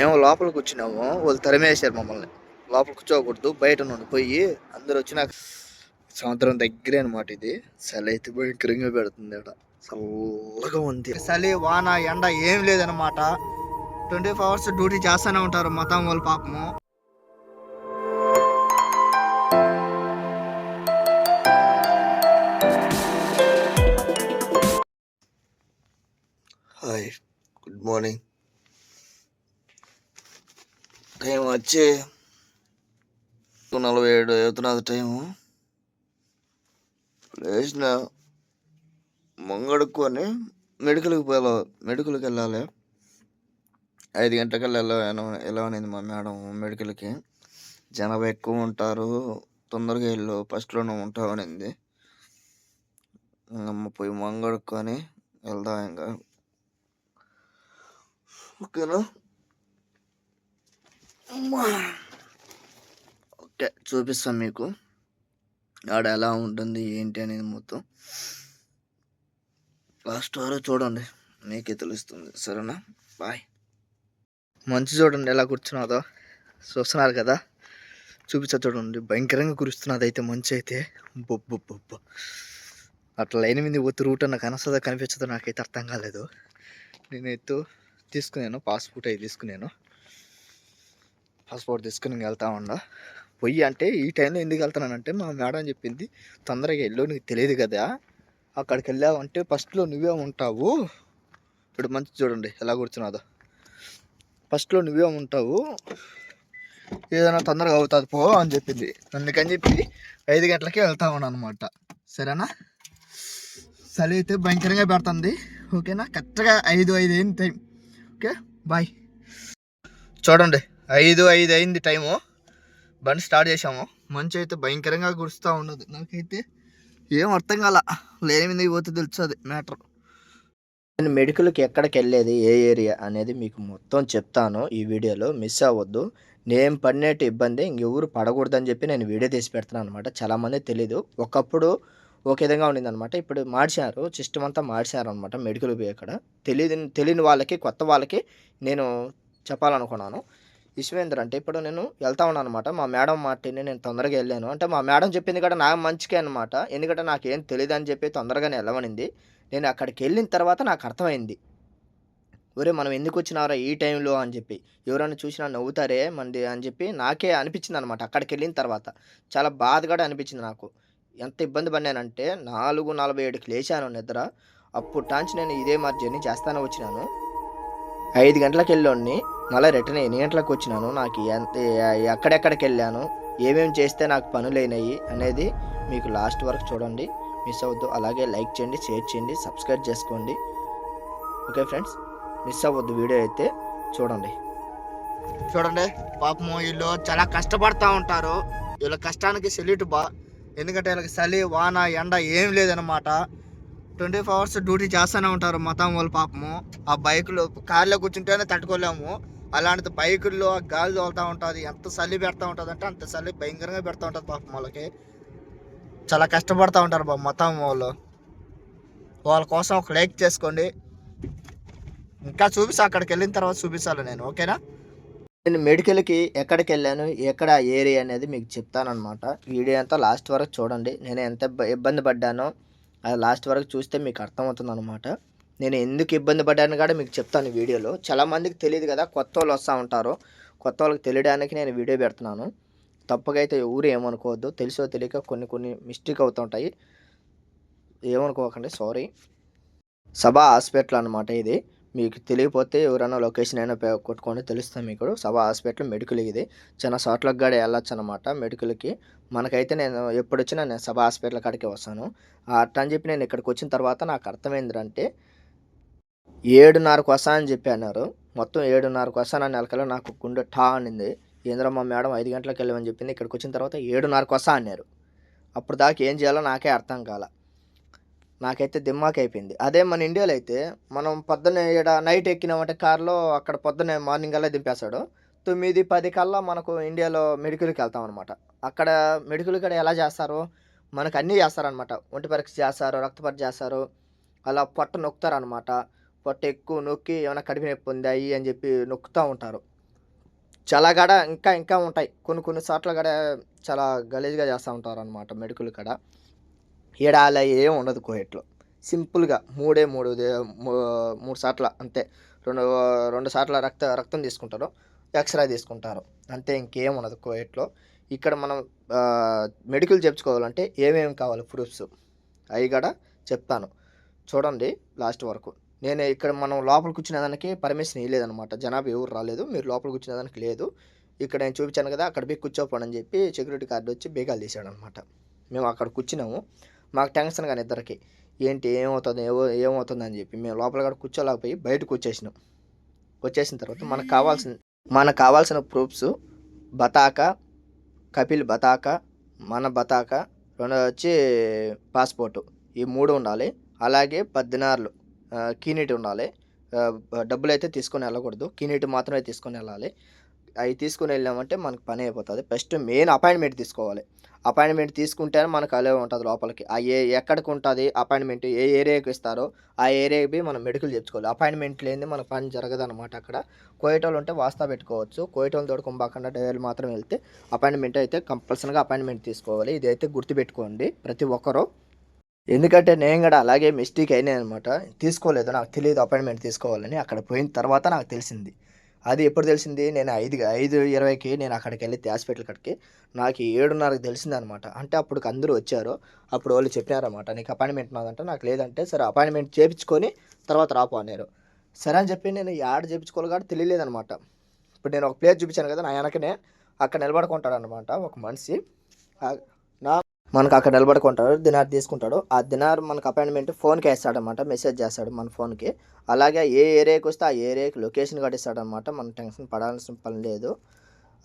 మేము లోపలికి వచ్చినాము. వాళ్ళు తరిమేశారు మమ్మల్ని. లోపల కూర్చోకూడదు. బయట నుండి పోయి అందరు వచ్చినాక సముద్రం దగ్గరే అనమాట ఇది. చలి అయితే భయంకరంగా పెడుతుంది ఇక్కడ చల్లగా ఉంది. చలి వాన ఎండ ఏం లేదనమాట ట్వంటీ ఫోర్ అవర్స్ డ్యూటీ చేస్తూనే ఉంటారు మతం వాళ్ళు పాపము. వచ్చి నలభై ఏడు అవుతున్నది టైము. లేచిన మంగడుక్కొని మెడికల్కి పోయా మెడికల్కి వెళ్ళాలి. ఐదు గంటలకల్లా వెళ్ళ వెళ్ళమనింది మా మేడం మెడికల్కి. జనాభా ఎక్కువ ఉంటారు తొందరగా వెళ్ళు ఫస్ట్లోనే ఉంటావు అనింది. అమ్మ పోయి మంగడుక్కొని వెళ్దాం ఇంకా ఓకేనా? ఓకే చూపిస్తాం మీకు. ఆడ ఎలా ఉంటుంది ఏంటి అనేది మొత్తం. లాస్ట్ వరకు చూడండి మీకే తెలుస్తుంది. సరేనా? బాయ్ మంచి చూడండి ఎలా కూర్చున్నదో. చూస్తున్నారు కదా? చూపించా చూడండి భయంకరంగా కురుస్తున్నది అయితే మంచి అయితే. బొబ్బు బొబ్బు అట్లా లైన్ మీద పోతే రూట్ అన్న కనసదా కనిపించదో నాకైతే అర్థం కాలేదు. నేనైతే తీసుకున్నాను పాస్పోర్ట్ అవి తీసుకున్నాను. పాస్పోర్ట్ తీసుకుని వెళ్తా ఉండా పొయ్యి అంటే ఈ టైంలో ఎందుకు వెళ్తున్నానంటే మా మేడం చెప్పింది తొందరగా వెళ్ళు నీకు తెలియదు కదా. అక్కడికి వెళ్ళావంటే ఫస్ట్లో నువ్వే ఉంటావు. ఇప్పుడు మంచి చూడండి ఎలా కూర్చున్నాదో. ఫస్ట్లో నువ్వే ఉంటావు. ఏదైనా తొందరగా అవుతుంది పో అని చెప్పింది. అందుకని చెప్పి ఐదు గంటలకే వెళ్తా ఉన్నాను అనమాట సరేనా? చలి అయితే భయంకరంగా పెడుతుంది. ఓకేనా? కరెక్ట్గా ఐదు ఐదు అయింది టైం. ఓకే? బాయ్. చూడండి ఐదు ఐదు అయింది టైము బండి స్టార్ట్ చేసాము మంచి అయితే భయంకరంగా గురుస్తూ ఉన్నది. నాకైతే ఏం అర్థం కాల. లేని మీద పోతే తెలుస్తుంది మ్యాటర్ నేను మెడికల్కి ఎక్కడికి వెళ్ళేది ఏ ఏరియా అనేది మీకు మొత్తం చెప్తాను. ఈ వీడియోలో మిస్ అవ్వద్దు. నేను పడినట్టు ఇబ్బంది ఇంకెవరు పడకూడదని చెప్పి నేను వీడియో తీసి పెడుతున్నాను అనమాట చాలామంది తెలీదు. ఒకప్పుడు ఒక విధంగా ఉండిందనమాట ఇప్పుడు మార్చారు. సిస్టమ్ అంతా మార్చారు అనమాట మెడికల్ పోయి అక్కడ. తెలియదు తెలియని వాళ్ళకి కొత్త వాళ్ళకి నేను చెప్పాలనుకున్నాను. విశ్వేంద్ర అంటే ఇప్పుడు నేను వెళ్తా ఉన్నాను అనమాట మా మేడం మాటిని నేను తొందరగా వెళ్ళాను. అంటే మా మేడం చెప్పింది కూడా నాకు మంచికే అనమాట ఎందుకంటే నాకేం తెలియదు అని చెప్పి తొందరగానే వెళ్ళమనింది. నేను అక్కడికి వెళ్ళిన తర్వాత నాకు అర్థమైంది. ఒరే మనం ఎందుకు వచ్చినారా ఈ టైంలో అని చెప్పి. ఎవరైనా చూసినా నవ్వుతారే మంది అని చెప్పి నాకే అనిపించింది అనమాట అక్కడికి వెళ్ళిన తర్వాత. చాలా బాధగా అనిపించింది నాకు. ఎంత ఇబ్బంది పడినానంటే నాలుగు నలభై ఏడుకి లేచాను నిద్ర. అప్పుడు టాంచి నేను ఇదే మరి జర్నీ చేస్తానే వచ్చినాను. ఐదు గంటలకు వెళ్ళోడిని మళ్ళీ రిటర్న్ ఎన్ని గంటలకు వచ్చినాను? నాకు ఎంత ఎక్కడెక్కడికి వెళ్ళాను? ఏమేమి చేస్తే నాకు పనులైనాయి అనేది మీకు లాస్ట్ వరకు చూడండి. మిస్ అవ్వద్దు. అలాగే లైక్ చేయండి షేర్ చేయండి సబ్స్క్రైబ్ చేసుకోండి. ఓకే ఫ్రెండ్స్ మిస్ అవ్వద్దు వీడియో అయితే చూడండి. చూడండి పాపము వీళ్ళు చాలా కష్టపడతా ఉంటారు. వీళ్ళ కష్టానికి సెల్యూట్ బా. ఎందుకంటే వీళ్ళకి చలి వాన ఎండ ఏం లేదనమాట ట్వంటీ ఫోర్ అవర్స్ డ్యూటీ చేస్తూనే ఉంటారు మతం వాళ్ళు పాపము. ఆ బైక్లో కార్లో కూర్చుంటేనే తట్టుకోలేము. అలాంటిది బైకుల్లో ఆ గాలి తోలుతూ ఉంటుంది ఎంత చలి పెడతా ఉంటుంది అంటే అంత చలి భయంకరంగా పెడతా ఉంటుంది పాపం వాళ్ళకి. చాలా కష్టపడుతూ ఉంటారు బాబు మతం వాళ్ళు. వాళ్ళ కోసం ఒక లైక్ చేసుకోండి. ఇంకా చూపిస్తా అక్కడికి వెళ్ళిన తర్వాత చూపిస్తాను నేను ఓకేనా? నేను మెడికల్కి ఎక్కడికి వెళ్ళాను ఎక్కడ ఏరియా అనేది మీకు చెప్తానమాట వీడియో అంతా లాస్ట్ వరకు చూడండి. నేను ఎంత ఇబ్బంది పడ్డానో అది లాస్ట్ వరకు చూస్తే మీకు అర్థమవుతుంది అనమాట నేను ఎందుకు ఇబ్బంది పడ్డాను కూడా మీకు చెప్తాను వీడియోలో. చాలామందికి తెలియదు కదా కొత్త వాళ్ళు వస్తూ ఉంటారు. కొత్త వాళ్ళకి తెలియడానికి నేను వీడియో పెడుతున్నాను. తప్పకైతే ఊరు ఎవరు ఏమనుకోవద్దు. తెలుసో తెలియక కొన్ని కొన్ని మిస్టేక్ అవుతుంటాయి ఏమనుకోకండి సారీ. సభా హాస్పిటల్ అనమాట ఇది. మీకు తెలియకపోతే ఎవరైనా లొకేషన్ అయినా కొట్టుకొని తెలుస్తాం మీకు. సభా హాస్పిటల్ మెడికల్ ఇది. చిన్న చోట్లకు కూడా వెళ్ళొచ్చు అనమాట మెడికల్కి. మనకైతే నేను ఎప్పుడు వచ్చినా నేను సభా హాస్పిటల్ కాడికి వస్తాను. అట్ట అని చెప్పి నేను ఇక్కడికి వచ్చిన తర్వాత నాకు అర్థమైందంటే ఏడున్నరకు వస్తా అని చెప్పి అన్నారు. మొత్తం ఏడున్నరకు వస్తానని నెలకల్లా నాకు గుండె ఠా అనింది. ఏంద్రమ్మ మేడం ఐదు గంటలకు వెళ్ళమని చెప్పింది. ఇక్కడికి వచ్చిన తర్వాత ఏడున్నరకు వస్తా అన్నారు. అప్పుడు దాకా ఏం చేయాలో నాకే అర్థం కాల. నాకైతే దిమ్మాక్ అయిపోయింది. అదే మన ఇండియాలో అయితే మనం పొద్దున ఇక్కడ నైట్ ఎక్కినామంటే కారులో అక్కడ పొద్దున మార్నింగ్ అలా దింపేస్తాడు. తొమ్మిది పది కల్లా మనకు ఇండియాలో మెడికల్కి వెళ్తాం అనమాట అక్కడ మెడికల్ ఇక్కడ ఎలా చేస్తారు? మనకు అన్నీ చేస్తారనమాట ఒంటి పరీక్ష చేస్తారు రక్త పరీక్ష చేస్తారు. అలా పొట్ట నొక్కుతారనమాట పొట్ట ఎక్కువ నొక్కి ఏమైనా కడుపు నొప్పి ఉందాయి అని చెప్పి నొక్కుతూ ఉంటారు. చాలా కాడ ఇంకా ఇంకా ఉంటాయి. కొన్ని కొన్ని చోట్ల కాడ చాలా గలీజ్గా చేస్తూ ఉంటారు అనమాట మెడికల్ కాడ. ఈడ ఏం ఉండదు కోయట్లో సింపుల్గా మూడే మూడు మూడు సార్ల అంతే. రెండు రెండు సార్ల రక్త రక్తం తీసుకుంటారు. ఎక్స్రే తీసుకుంటారు. అంతే ఇంకేం ఉండదు కోయట్లో ఇక్కడ మనం మెడికల్ చేయించుకోవాలంటే ఏమేమి కావాలి ప్రూఫ్స్? అవి కూడా చెప్తాను. చూడండి లాస్ట్ వరకు. నేను ఇక్కడ మనం లోపల కూర్చునేదానికి పర్మిషన్ ఇవ్వలేదన్నమాట జనాభా ఎవరు రాలేదు మీరు లోపల కూర్చునేదానికి లేదు. ఇక్కడ నేను చూపించాను కదా అక్కడ పోయి కూర్చోపోండి అని చెప్పి సెక్యూరిటీ గార్డు వచ్చి బేగాలు తీసాడు అనమాట మేము అక్కడ కూర్చున్నాము మాకు టెన్షన్ కానీ ఇద్దరికి. ఏంటి ఏమవుతుంది ఏమో ఏమవుతుంది అని చెప్పి మేము లోపల కూడా కూర్చోలేకపోయి బయటకు వచ్చేసినాం. వచ్చేసిన తర్వాత మనకు కావాల్సిన మనకు కావాల్సిన ప్రూఫ్స్ బతాక కపిల్ బతాక మన బతాక రెండు వచ్చి పాస్పోర్టు. ఈ మూడు ఉండాలి. అలాగే పద్దినార్లు కీనీటి ఉండాలి. డబ్బులు అయితే తీసుకొని వెళ్ళకూడదు. కీనీటి మాత్రమే తీసుకొని వెళ్ళాలి. అవి తీసుకొని వెళ్ళామంటే మనకు పని అయిపోతుంది. ఫస్ట్ మెయిన్ అపాయింట్మెంట్ తీసుకోవాలి. అపాయింట్మెంట్ తీసుకుంటేనే మనకు అలే ఉంటుంది లోపలికి. ఆ ఏ ఎక్కడికి ఉంటుంది అపాయింట్మెంట్ ఏ ఏరియాకి ఇస్తారో ఆ ఏరియాకి మనం మెడికల్ చెప్పుకోవాలి అపాయింట్మెంట్ లేని మన పని జరగదు అనమాట అక్కడ. కోయటోళ్ళు ఉంటే వాస్తా పెట్టుకోవచ్చు. కోయటోళ్ళు తోడుకోబాకుండా డైవర్లు మాత్రం వెళ్తే అపాయింట్మెంట్ అయితే కంపల్సరీగా అపాయింట్మెంట్ తీసుకోవాలి. ఇదైతే గుర్తుపెట్టుకోండి. ప్రతి ఒక్కరూ ఎందుకంటే నేను కూడా అలాగే మిస్టేక్ అయినాయి అనమాట తీసుకోలేదు నాకు తెలియదు అపాయింట్మెంట్ తీసుకోవాలని. అక్కడ పోయిన తర్వాత నాకు తెలిసింది. అది ఎప్పుడు తెలిసింది? నేను ఐదు ఐదు ఇరవైకి నేను అక్కడికి వెళ్ళి హాస్పిటల్ కడికి నాకు ఏడున్నరకు తెలిసింది అనమాట అంటే అప్పుడు అందరూ వచ్చారు. అప్పుడు వాళ్ళు చెప్పినారనమాట నీకు అపాయింట్మెంట్ నాదంటే నాకు లేదంటే సరే అపాయింట్మెంట్ చేపించుకొని తర్వాత రాపో అన్నారు. సరే అని చెప్పి నేను యాడ్ చేయించుకోవాలి కాబట్టి తెలియలేదనమాట ఇప్పుడు నేను ఒక ప్లేస్ చూపించాను కదా నా వెనకనే అక్కడ నిలబడుకుంటాడనమాట ఒక మనిషి. నా మనకు అక్కడ నిలబడుకుంటాడు దినార్ తీసుకుంటాడు. ఆ దినార్ మనకు అపాయింట్మెంట్ ఫోన్కి వేస్తాడనమాట మెసేజ్ చేస్తాడు మన ఫోన్కి అలాగే ఏ ఏరియాకి వస్తే ఆ ఏరియాకి లొకేషన్ కూడా ఇస్తాడనమాట మనం టెన్షన్ పడాల్సిన పని లేదు.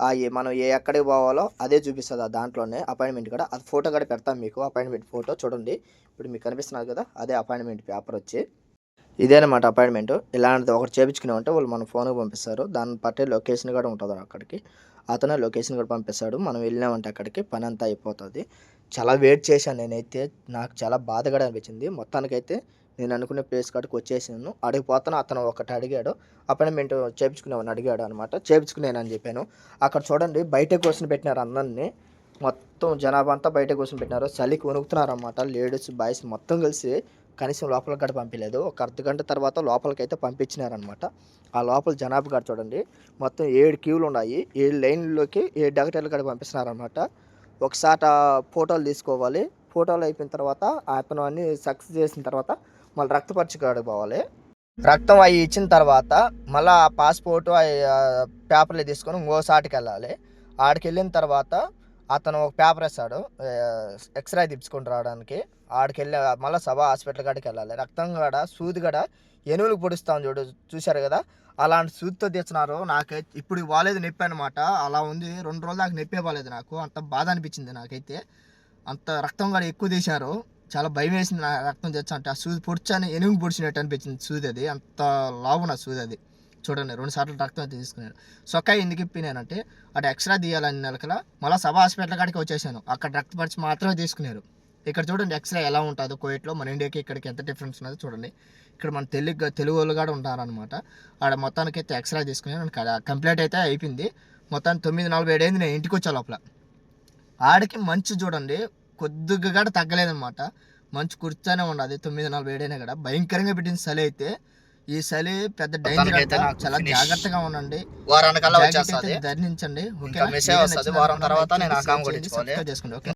ఆ ఏ- మనం ఏ ఎక్కడికి పోవాలో అదే చూపిస్తుంది ఆ దాంట్లోనే అపాయింట్మెంట్ కూడా. అది ఫోటో కూడా పెడతాం మీకు అపాయింట్మెంట్ ఫోటో చూడండి. ఇప్పుడు మీకు కనిపిస్తున్నారు కదా అదే అపాయింట్మెంట్ పేపర్ వచ్చి. ఇదేనమాట అపాయింట్మెంట్ ఇలాంటిది ఒకటి చేపించుకున్నామంటే వాళ్ళు మన ఫోన్కి పంపిస్తారు. దాన్ని బట్టే లొకేషన్ కూడా ఉంటుంది అక్కడికి. అతనే లొకేషన్ కూడా పంపిస్తాడు. మనం వెళ్ళినామంటే అక్కడికి పని అంతా అయిపోతుంది. చాలా వెయిట్ చేశాను నేనైతే. నాకు చాలా బాధగా అనిపించింది. మొత్తానికైతే నేను అనుకునే ప్లేస్ కాడికి వచ్చేసాను. అడిగిపోతాను అతను ఒకటి అడిగాడు. అపాయింట్మెంట్ చేపించుకునేవాడిని అడిగాడు అనమాట చేపించుకునేనని చెప్పాను. అక్కడ చూడండి బయట కూర్చొని పెట్టినారు అందరినీ. మొత్తం జనాభా అంతా బయట కూర్చొని పెట్టినారు. చలికి వణుకుతున్నారు అనమాట లేడీస్ బాయ్స్ మొత్తం కలిసి కనీసం లోపలికి కూడా పంపించలేదు. ఒక అర్ధ గంట తర్వాత లోపలికి అయితే పంపించినారనమాట ఆ లోపల జనాభా కాడ చూడండి మొత్తం ఏడు క్యూలు ఉన్నాయి. ఏడు లైన్లోకి ఏడు డాక్టర్లు కాడ పంపిస్తున్నారనమాట ఒకసారి ఫోటోలు తీసుకోవాలి. ఫోటోలు అయిపోయిన తర్వాత అతను అన్ని సక్సెస్ చేసిన తర్వాత మళ్ళీ రక్త పరీక్ష కాడికి పోవాలి. రక్తం అవి ఇచ్చిన తర్వాత మళ్ళీ ఆ పాస్పోర్టు పేపర్లు తీసుకొని ఇంకోసాటికి వెళ్ళాలి. ఆడికి వెళ్ళిన తర్వాత అతను ఒక పేపర్ వేస్తాడు ఎక్స్రే తీపించుకొని రావడానికి. ఆడికి వెళ్ళి మళ్ళీ సభ హాస్పిటల్ కాడికి వెళ్ళాలి. రక్తం కాడ సూది కాడ ఎనువులకు పొడుస్తాం చూడు చూశారు కదా? అలాంటి సూదితో తెచ్చినారు నాకైతే ఇప్పుడు బాగాలేదు నొప్పి అనమాట అలా ఉంది. రెండు రోజులు దాకా నొప్పే బాగాలేదు నాకు. అంత బాధ అనిపించింది నాకైతే. అంత రక్తం కూడా ఎక్కువ తీశారు. చాలా భయం వేసింది నా రక్తం తెచ్చంటే. ఆ సూది పొడిచాని ఎనుగు పొడిచినట్టు అనిపించింది సూది అది. అంత లావు నా సూది అది. చూడండి రెండు సార్లు రక్తం తీసుకున్నాను. సొక్క ఎందుకు ఇప్పినానంటే అటు ఎక్స్రా తీయాలని నెలకల మళ్ళీ సభ హాస్పిటల్ కాడికి వచ్చేసాను. అక్కడ రక్త పరిచి మాత్రమే తీసుకున్నారు. ఇక్కడ చూడండి ఎక్స్రే ఎలా ఉంటుందో కోవిట్లో మన ఇండియాకి ఇక్కడికి ఎంత డిఫరెన్స్ ఉన్నదో చూడండి. ఇక్కడ మన తెలుగు తెలుగు వాళ్ళు కూడా ఉంటారనమాట ఆడ మొత్తానికి అయితే ఎక్స్రే తీసుకుని కంప్లీట్ అయితే అయిపోయింది. మొత్తానికి తొమ్మిది నలభై ఏడు అయింది నేను ఇంటికి వచ్చా లోపల. ఆడికి మంచు చూడండి కొద్దిగా కూడా తగ్గలేదన్నమాట. మంచు కుర్చానే ఉండదు తొమ్మిది నలభై ఏడైనా కూడా. భయంకరంగా పెట్టిన చలి అయితే. ఈ చలి పెద్ద డేంజర్ నాకు చాలా. జాగ్రత్తగా ఉండండి. వారానికల్లా అయితే ధరించండి వారం తర్వాత నేను చేసుకోండి ఓకే?